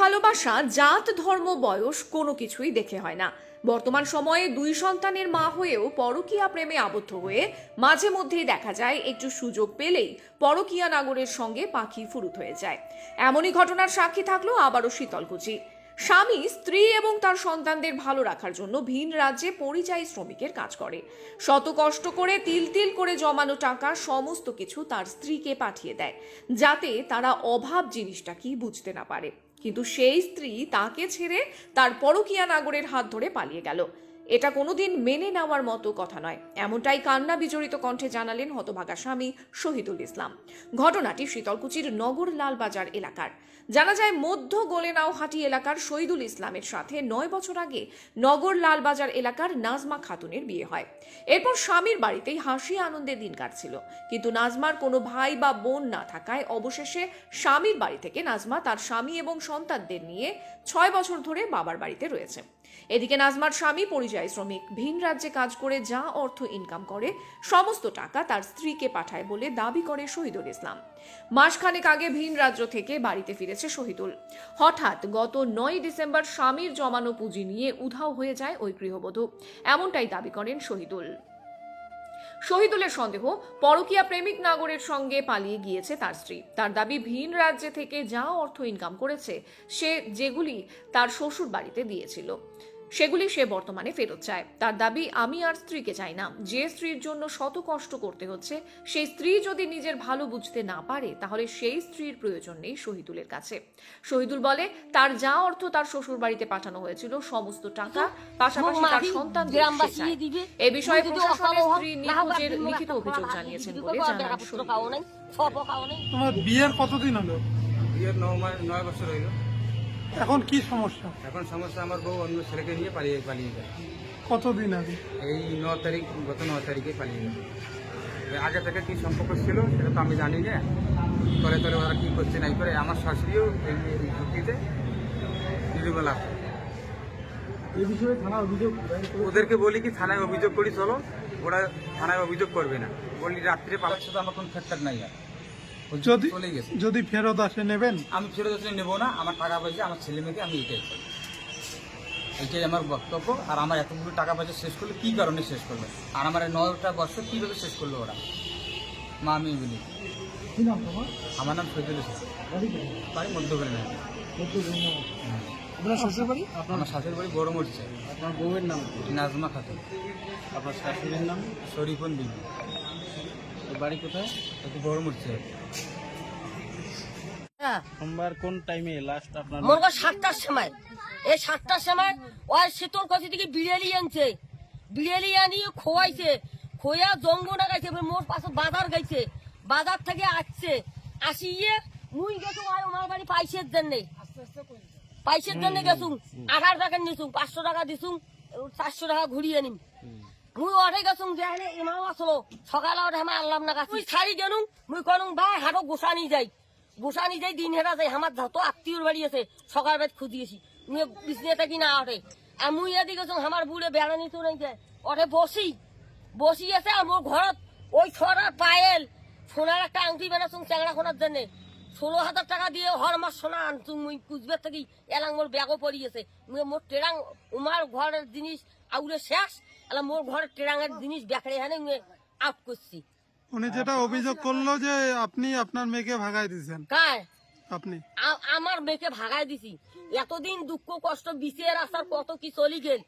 ভালোবাসা, জাত, ধর্ম, বয়স কোনো কিছুই দেখে হয় না। বর্তমান সময়ে দুই সন্তানের মা হয়েও পরকীয়া প্রেমে আবদ্ধ হয়ে মাঝে মধ্যেই দেখা যায় একটু সুযোগ পেলেই পরকীয়া নাগরের সঙ্গে পাখি ফুরুত হয়ে যায়। এমনই ঘটনার সাক্ষী থাকল আবারও শীতলকুচি। স্বামী, স্ত্রী এবং তার সন্তানদের ভালো রাখার জন্য ভিন রাজ্যে পরিযায়ী শ্রমিকের কাজ করে। শত কষ্ট করে তিল তিল করে জমানো টাকা সমস্ত কিছু তার স্ত্রীকে পাঠিয়ে দেয়, যাতে তারা অভাব জিনিসটা কি বুঝতে না পারে। কিন্তু সেই স্ত্রী তাকে ছেড়ে তার পরকীয়া নাগরের হাত ধরে পালিয়ে গেল। এটা কোনোদিন মেনে নেওয়ার মতো কথা নয়। এমনটাই কান্না বিজড়িত কণ্ঠে জানালেন হতভাগা স্বামী শহীদুল ইসলাম। ঘটনাটি শীতলকুচির নগর লালবাজার এলাকার। জানা যায়, মধ্য গোলেনাওহাটি এলাকার শহীদুল ইসলামের সাথে নয় বছর আগে নগর লালবাজার এলাকার নাজমা খাতুনের বিয়ে হয়। এরপর স্বামীর বাড়িতেই হাসি আনন্দে দিন কাটছিল। কিন্তু নাজমার কোনো ভাই বা বোন না থাকায় অবশেষে স্বামীর বাড়ি থেকে নাজমা তার স্বামী এবং সন্তানদের নিয়ে ছয় বছর ধরে বাবার বাড়িতে রয়েছে। এদিকে নাজমার স্বামী পরিযায়ী শ্রমিক ভিন রাজ্যে কাজ করে যা অর্থ ইনকাম করে, সমস্ত টাকা তার স্ত্রীকে পাঠায় বলে দাবি করে শহীদুল ইসলাম। মাসখানেক আগে ভিন রাজ্য থেকে বাড়িতে ফিরেছে শহীদুল। হঠাৎ গত নয় ডিসেম্বর স্বামীর জমানো পুঁজি নিয়ে উধাও হয়ে যায় ওই গৃহবধূ। এমনটাই দাবি করেন শহীদুল। শহীদুলের সন্দেহ, পরকীয়া প্রেমিক নাগরের সঙ্গে পালিয়ে গিয়েছে তার স্ত্রী। তার দাবি, ভিন রাজ্যে থেকে যা অর্থ ইনকাম করেছে, সে যেগুলি তার শ্বশুর বাড়িতে দিয়েছিল। সেগুলি সে বর্তমানে ফেরত চায়। তার দাবি আমি আর স্ত্রীকে চাই না। যে স্ত্রীর জন্য শত কষ্ট করতে হচ্ছে সেই স্ত্রী যদি নিজের ভালো বুঝতে না পারে তাহলে সেই স্ত্রীর প্রয়োজন নেই শহীদুলের কাছে। শহীদুল বলে তার যা অর্থ তার শ্বশুর বাড়িতে পাঠানো হয়েছিল সমস্ত টাকা পাশাপাশি তার সন্তান গ্রামবাসী এ বিষয়ে প্রশাসনের স্ত্রী নিখোঁজের লিখিত অভিযোগ জানিয়েছেন বলে জানান বিয়ের কতদিন হলো? বিয়ের নয় বছর হইল এখন কি সমস্যা? এখন সমস্যা আমার বউ অন্য ছেলেকে নিয়ে পালিয়ে পালিয়ে যায়। কতদিন আগে? এই ন তারিখ গত ন তারিখে পালিয়ে গেল আগে থেকে কি সম্পর্ক ছিল সেটা তো আমি জানি না। তলে তলে ওরা কি করছে নাই করে আমার শাশুড়িও এই যুক্তিতে নির্মলা এই বিষয়ে থানা অভিযোগ ওদেরকে বলি কি থানায় অভিযোগ করি চলো। ওরা থানায় অভিযোগ করবে না। বলি রাত্রে পালাচ্ছে তো আমার কোনো ফ্যাক্টর নাই আর। যদি চলে গেছে। যদি ফেরত আসে নেবেন? আমি ফেরত আসলে নেব না আমার টাকা পয়সা আমার ছেলে মেয়েকে আমি এটাই চাই এটাই আমার বক্তব্য আর আমার এতগুলো টাকা পয়সা শেষ করল কী কারণে শেষ করল? আর আমার নয়টা বছর কীভাবে শেষ করল ওরা? মা আমি বলি কি নাম তোমার? আমার নাম সৈদুল ইসলাম বাড়ি মধ্যবেলে না। আপনার শ্বশুর বাড়ি আমার শাশুড়ি বাড়ি বড় মরছে আপনার বউয়ের নাম নাজমা খাতুন। আপনার শাশুড়ির নাম? শরীফন বিবি। বাড়ি কোথায়? বড় মরছে। হ্যাঁ, সোমবার কোন টাইমে লাস্ট আপনার মনে সাতটার সময়। এই সাতটার সময় ওই শীতল কাছে থেকে বিড়ালি আনছে। বিড়ালি আনি খোয়াইছে। খোয়া জঙ্গনা গাইছে মোর পাশে বাজার গাইছে বাজার থেকে আসছে। আসিয়ে মুই গেছো আয় আমার বাড়ি পাইসের জন্যে। পাইসের জন্য গেছু আঠারো টাকা নিছু পাঁচশো টাকা দিছু চারশো টাকা ঘুরিয়ে নিম মুই অঠে গেছুম যেখানে ইমাম আসলো সকালে ওঠে আমার আল্লাহ না গাছ মুই ছাড়ি গেলু মুই কনুম ভাই হাটো গোসানি যাই। গোসানি যাই দিন হেরা যাই আমার যত আত্মীয়র বাড়ি আছে সকাল বেদ খুঁজিয়েছি মুই বিছনে থাকি না ওঠে আর মুই এদি গেছুম আমার বুড়ে বেড়ানি তো নাই যায়। ওঠে বসি বসি আছে আর মোর ঘরত ওই ছড়ার পায়েল। সোনার একটা আংটি বানাছুম চ্যাংড়া খোনার জন্যে ষোলো হাজার টাকা দিয়ে হর মাস সোনা আনছুম মুই কুচবের থাকি এলাং মোর ব্যাগও পড়িয়েছে মোর টেরাং উমার ঘরের জিনিস আউরে শেষ এলা মোর ঘরের টেরাঙের জিনিস ব্যাকড়ে হানে মুই আউট করছি। উনি যেটা অভিযোগ করল যে আপনি আপনার মেয়েকে ভাগাই দিয়েছেন কায় আপনি। আমার মেয়েকে ভাগাই দিছি। এতদিন দুঃখ কষ্ট বিছিয়ে রাস্তার কত কি চলি গেল?